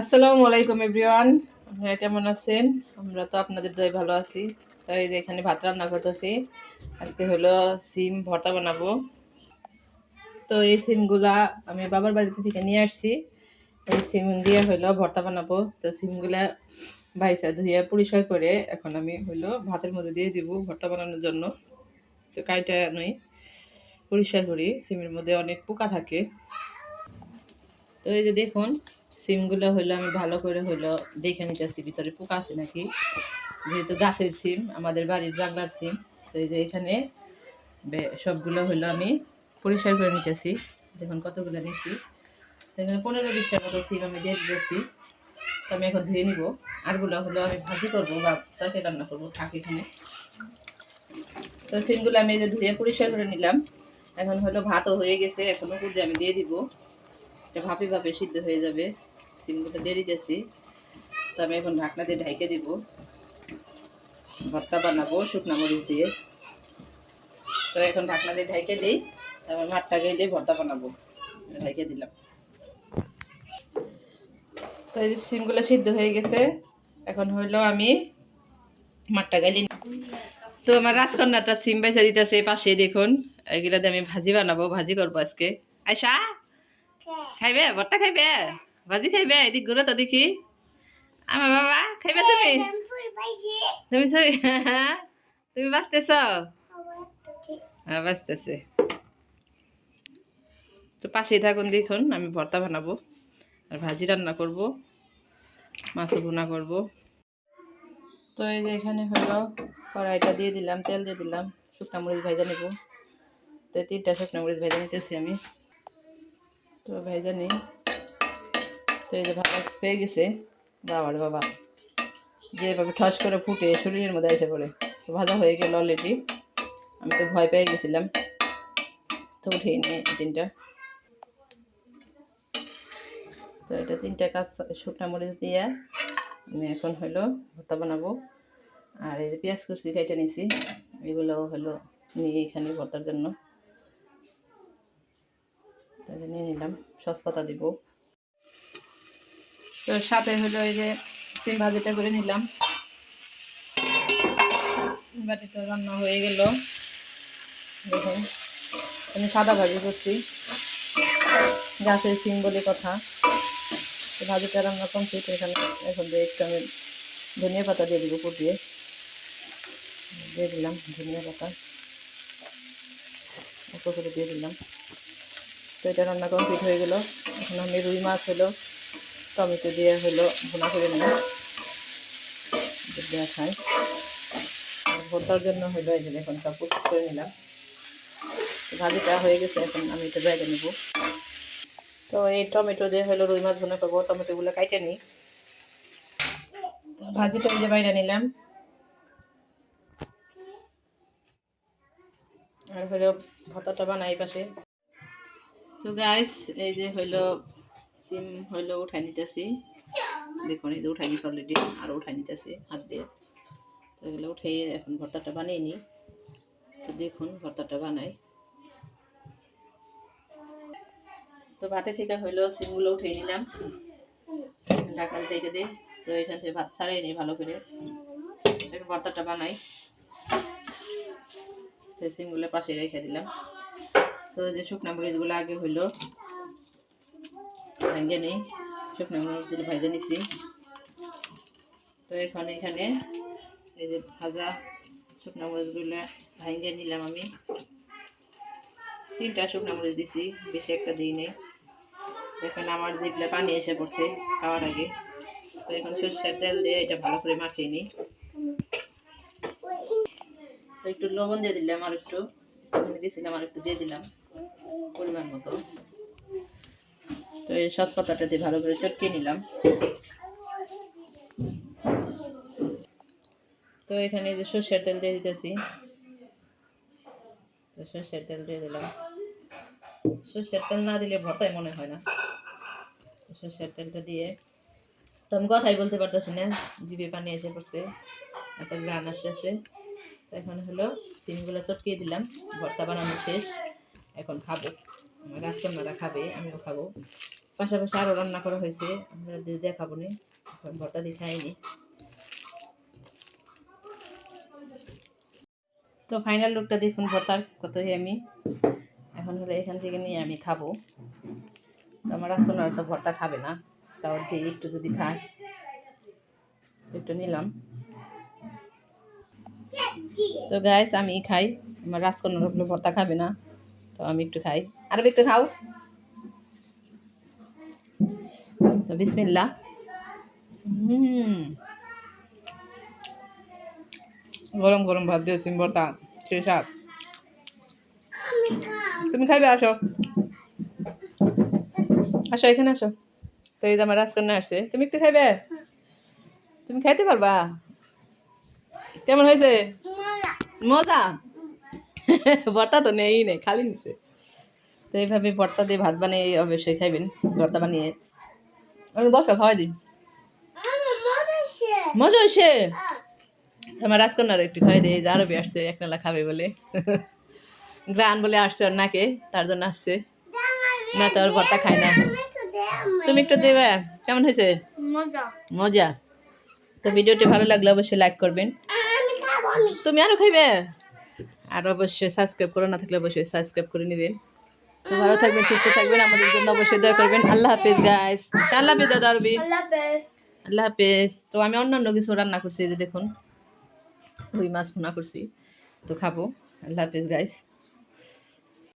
আসসালামু আলাইকুম, এভরিওয়ান। আপনারা কেমন আছেন? আমরা তো আপনাদের দয় ভালো আছি। তো এই যে এখানে ভাত রান্না করতেছি। আজকে হলো সিম ভর্তা বানাবো। তো এই সিমগুলা আমি বাবার বাড়িতে থেকে নিয়ে আসছি। এই সিম দিয়ে হলো ভর্তা বানাবো। তো সিমগুলা ভাইসা ধুয়ে পরিষ্কার করে এখন আমি হলো ভাতের মধ্যে দিয়ে দিব ভর্তা বানানোর জন্য। তো কাইটা নই পরিষ্কার করি। সিমের মধ্যে অনেক পোকা থাকে। তো এই যে দেখুন সিমগুলো হইল, আমি ভালো করে হইল দেখে নিতেছি, ভিতরে পোকা আছে নাকি? যেহেতু গাছের সিম, আমাদের বাড়ির বাংলার সিম, তো এই যে এখানে সবগুলো হইল আমি পরিষ্কার করে নিতেছি দেখুন কতগুলো নিছি। এখানে পনেরো বিশটার মতো সিম আমি দিয়ে দিয়েছি তো আমি এখন ধুয়ে নিব। আরগুলো হলো আমি ভাজি করব বা তরকারি রান্না করব, থাক এখানে। তো সিমগুলো আমি যে ধুয়ে পরিষ্কার করে নিলাম। এখন হলো ভাতও হয়ে গেছে, এখন উপর দিয়ে আমি দিয়ে দিব। এটা ভাপে ভাপে সিদ্ধ হয়ে যাবে। সিমগুলো দিয়ে দিতেছি। তো আমি এখন ঢাকনা দিয়ে ঢাইকে দিব। ভর্তা বানাবো, শুকনো মরিচ দিয়ে। তো এখন ঢাকনা দিয়ে ঢাইকে দিই, তারপর ভাতটা গেলে ভর্তা বানাবো। ঢাইকে দিলাম। তো এই সিমগুলো সিদ্ধ হয়ে গেছে, এখন হইল আমি মাঠটা গাইলি তো আমার রাজকন্যাটা সিম বেচা দিতেছে পাশে, দেখুন। এগুলা দিয়ে আমি ভাজি বানাবো, ভাজি করব আজকে। আয়সা খাইবে? ভর্তা খাইবে? ভাজি খাইবে এদিক ঘুরো তো দেখি আমার বাবা খাইবে তুমি? তুমি সই তুমি বাঁচতেছ হ্যাঁ বাঁচতেছে তো পাশেই থাকুন দেখুন আমি ভর্তা বানাবো আর ভাজি রান্না করব মাছও ভুনা করব। তো এই যে এখানে হলো কড়াইটা দিয়ে দিলাম তেল দিয়ে দিলাম শুকনা মরিচ ভাজা নেব। তো তিনটা শুকনা মরিচ ভাজা নিতেছি আমি। তো ভেজে নিই। তো এই যে ভালো হয়ে গেছে। বাবার বাবা। যেভাবে ঠস করে ফুটে শরীরের মধ্যে এসে পড়ে। তো ভাজা হয়ে গেল অলরেডি আমি তো ভয় পেয়ে গেছিলাম। তো উঠিয়ে নিই তিনটা। তো এটা তিনটা কাজ, শুকনা মরিচ দিয়ে আমি এখন হলো ভর্তা বানাবো। আর এই যে পেঁয়াজ কুচি কেটে নিছি। এগুলো হলো নিয়ে এখানে ভর্তার জন্য। তাই নিয়ে নিলাম। সসপাতা দিব। তো সাথে হলো এই যে সিম ভাজিটা করে নিলাম। বাটিটা রান্না হয়ে গেল। আমি সাদা ভাজি করছি। গাছের সিম বলে কথা। ভাজিটা রান্না কমপ্লিট এখানে এখন দিয়ে একটু আমি ধনিয়া পাতা দিয়ে দিব উপর দিয়ে। দিয়ে দিলাম ধনিয়া পাতা। অল্প করে দিয়ে দিলাম। তো এটা রান্না কমপ্লিট হয়ে গেল। এখন আমি রুই মাছ হলো টমেটো দিয়ে হলো ভুনা করে নিলাম দেওয়া খাই ভর্তার জন্য হলো এই যে এখন সব প্রস্তুত করে নিলাম। ভাজিটা হয়ে গেছে, এখন আমি এটা বাইরে নেব। তো এই টমেটো দিয়ে হলো রুই মাছ ভুনা করব। টমেটোগুলো কাইটে নিই। ভাজিটা যে বাইরে নিলাম। আর হলো ভর্তাটা বানাই পাশে। তো গাইস এই যে হইল সিম হইল উঠাই নিতেছি। দেখুন, এই যে উঠাই নিতে অলরেডি আর উঠাই নিতেছি হাত দিয়ে। তো এগুলো উঠে এখন ভর্তাটা বানিয়ে নিই। তো দেখুন, ভর্তাটা বানাই। তো ভাতে থেকে হইল সিমগুলো উঠে নিলাম। ঢাকাল থেকে দিই। তো এখান থেকে ভাত ছাড়াই নিই ভালো করে। এখন ভর্তাটা বানাই। তো সিমগুলো পাশে রেখে দিলাম। তো যে শুকনা মরিচগুলো আগে হইল ভেঙে নিই। শুকনা মরিচগুলো ভেজে নিছি। তো এখন এখানে এই যে ভাজা শুকনা মরিচগুলো ভেঙে নিলাম আমি। তিনটা শুকনা মরিচ দিছি, বেশি একটা দিই নেই। এখন আমার জিপলে পানি এসে পড়ছে খাওয়ার আগে। তো এখন সর্ষের তেল দিয়ে এটা ভালো করে মাখিয়ে নিই। তো একটু লবণ দিয়ে দিলাম আর একটু দিয়েছিলাম আর একটু দিয়ে দিলাম পরিমাণ মতো। তো এই সস পাতাটা দিয়ে ভালো করে চটকে নিলাম। তো এখানে যে সর্ষের তেল দিয়ে দিতেছি। তো সর্ষের তেল দিয়ে দিলাম। সর্ষের তেল না দিলে ভর্তাই মনে হয় না। সর্ষের তেলটা দিয়ে তো আমি কথাই বলতে পারতেছি না, জিভে পানি এসে পড়ছে, এত গ্রান আসতেছে তো এখন হলো সিমগুলো চটকিয়ে দিলাম, ভর্তা বানানো শেষ, এখন খাব। রাজকন্যারা খাবে, আমিও খাব। পাশাপাশি আরও রান্না করা হয়েছে, আমরা দেখাবো নি ভর্তা দিয়ে খাইনি। তো ফাইনাল লুকটা দেখুন, ভর্তার কত আমি। এখন হলে এখান থেকে নিয়ে আমি খাব। তো আমার রাজকন্যার তো ভর্তা খাবে না, তাও দিয়ে একটু যদি খায় একটু নিলাম। তো গাইস আমি খাই, আমার রাজকন্যার ভর্তা খাবে না। তো আমি একটু খাই। আরও একটু খাও। তো বিসমিল্লা গরম গরম ভাত দিয়ে সিম ভর্তা, সেই স্বাদ। তুমি খাইবে, আসো। আসো, এখানে আসো। তো এই যে আমার রাজকন্যা আসছে। তুমি একটু খাইবে? তুমি খাইতে পারবা? কেমন হয়েছে? মজা? ভর্তা তো নেই নেই খালি নিছে তো এইভাবে ভর্তা দিয়ে ভাত বানিয়ে অবশ্যই খাইবেন ভর্তা বানিয়ে। আমি বসো খাওয়াই দিন মজা হয়েছে তো আমার রাজকন্যার একটু খাওয়াই দিই যে আরবি আসছে এক মেলা খাবে বলে। গ্রান বলে আসছে ওর নাকে তার জন্য আসছে। না তো ওর ভর্তা খায় না। তুমি একটু দেবে কেমন হয়েছে? মজা। মজা। তো ভিডিওটি ভালো লাগলে অবশ্যই লাইক করবেন। আমি খাব আমি। তুমি আরও খাইবে? আর অবশ্যই সাবস্ক্রাইব করে না থাকলে অবশ্যই সাবস্ক্রাইব করে নেবেন। তো ভালো থাকবেন সুস্থ থাকবেন আমাদের জন্য অবশ্যই দয়া করবেন। আল্লাহ হাফেজ গাইস আল্লাহ হাফেজ দাদা আরবি। আল্লাহ হাফেজ। তো আমি অন্যান্য কিছু রান্না করছি এই যে দেখুন রুই মাছ ভুনা করছি। তো খাব। আল্লাহ হাফেজ গাইস